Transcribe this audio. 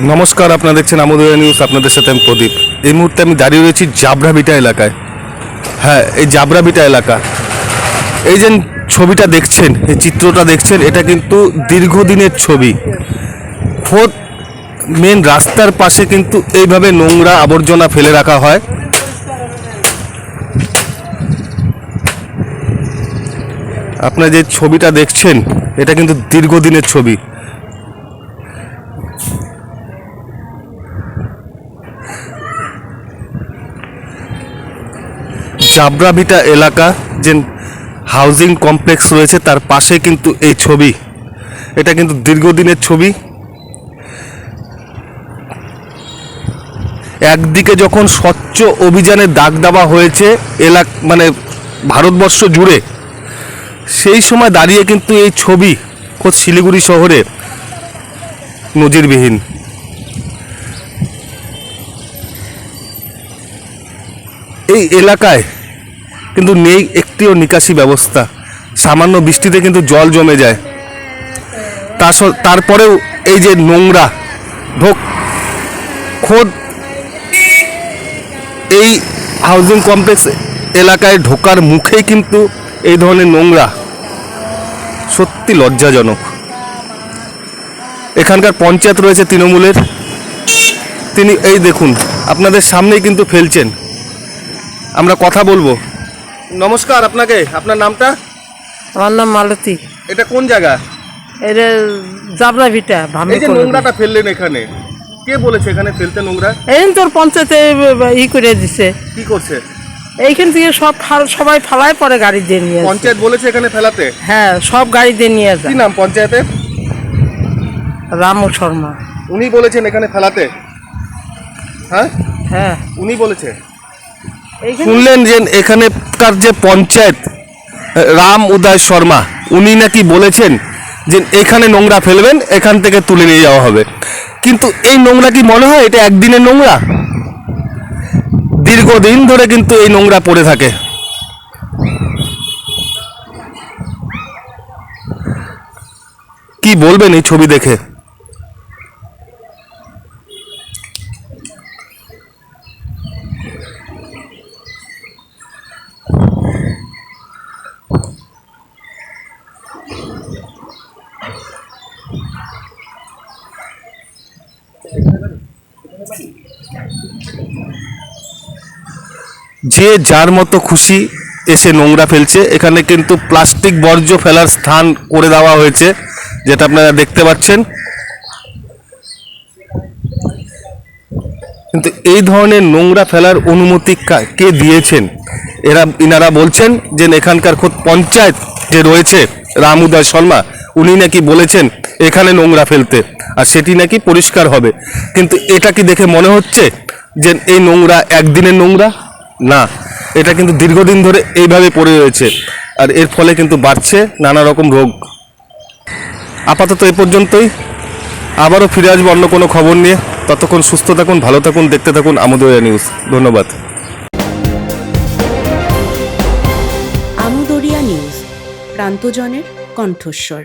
নমস্কার, আপনারা দেখছেন আমোদয় নিউজ, আপনাদের সাথে আমি প্রদীপ। এই মুহূর্তে আমি দাঁড়িয়ে রয়েছি জাবরাবিটা এলাকায়। হ্যাঁ এই জাবরাবিটা এলাকা। এই যে ছবিটা দেখছেন, এই চিত্রটা দেখছেন, এটা কিন্তু দীর্ঘদিনের ছবি। খোদ মেন রাস্তার পাশে কিন্তু এইভাবে নোংরা আবর্জনা ফেলে রাখা হয়। আপনারা যে ছবিটা দেখছেন, এটা কিন্তু দীর্ঘদিনের ছবি। জাবরাভিটা এলাকা যে হাউজিং কমপ্লেক্স রয়েছে, তার পাশে কিন্তু এই ছবি। এটা কিন্তু দীর্ঘদিনের ছবি। একদিকে যখন স্বচ্ছ অভিযানে দাগ দেওয়া হয়েছে এলাক মানে ভারতবর্ষ জুড়ে, সেই সময় দাঁড়িয়ে কিন্তু এই ছবি খোদ শিলিগুড়ি শহরে নজিরবিহীন। এই এলাকায় কিন্তু নেই একটিও নিকাশি ব্যবস্থা। সামান্য বৃষ্টিতে কিন্তু জল জমে যায়। তা স- তারপরেও এই যে নোংরা, ঢোক, খোদ, এই হাউজিং কমপ্লেক্স এলাকায় ঢোকার মুখেই কিন্তু এই ধরনের নোংরা। সত্যি লজ্জাজনক। এখানকার পঞ্চায়েত রয়েছে তৃণমূলের। তিনি, এই দেখুন, আপনাদের সামনেই কিন্তু ফেলছেন। আমরা কথা বলব। নমস্কার আপনাকে আপনার নামটা? আমার নাম মালতী। এটা কোন জায়গা? এটা জাবরা ভিটা এই যে নোংরাটা ফেললেন এখানে কে বলেছে এখানে ফেলতে নোংরা? এই তোর পঞ্চায়েতে ই করে দিছে। কি করছে? এইখান থেকে সব সবাই ফালায় পরে গাড়ি দিয়ে নিয়ে আসে। পঞ্চায়েত বলেছে এখানে ফেলাতে? হ্যাঁ সব গাড়ি দিয়ে নিয়ে কি যায় নাম পঞ্চায়েতের? রামু শর্মা। উনি বলেছেন এখানে ফেলাতে। হ্যাঁ? হ্যাঁ। উনি বলেছে? শুনলেন যে এখানেকার যে পঞ্চায়েত, রাম উদয় শর্মা, উনি নাকি বলেছেন যে এখানে নোংরা ফেলবেন, এখান থেকে তুলে নিয়ে যাওয়া হবে। কিন্তু এই নোংরা কি মনে হয়? এটা একদিনের নোংরা? দীর্ঘদিন ধরে কিন্তু এই নোংরা পড়ে থাকে। কি বলবেন এই ছবি দেখে? যে যার মতো খুশি এসে নোংরা ফেলছে। এখানে কিন্তু প্লাস্টিক বর্জ্য ফেলার স্থান করে দেওয়া হয়েছে, যেটা আপনারা দেখতে পাচ্ছেন। কিন্তু এই ধরনের নোংরা ফেলার অনুমতি কা- দিয়েছেন? এরা, ইনারা বলছেন যে এখানকার খোদ পঞ্চায়েত যে রয়েছে, রামুদয় শর্মা, উনি নাকি বলেছেন এখানে নোংরা ফেলতে, আর সেটি নাকি পরিষ্কার হবে। কিন্তু এটা কি দেখে মনে হচ্ছে যে এই নোংরা একদিনের নোংরা? না, এটা কিন্তু দীর্ঘদিন ধরে এইভাবে পড়ে রয়েছে। আর এর ফলে কিন্তু বাড়ছে নানা রকম রোগ। আপাতত এ পর্যন্তই। আবারও ফিরে আসব অন্য কোনো খবর নিয়ে। ততক্ষণ সুস্থ থাকুন, ভালো থাকুন, দেখতে থাকুন আমোদয়া নিউজ। ধন্যবাদ। আমুদরিয়া নিউজ, প্রান্তজনের কণ্ঠস্বর।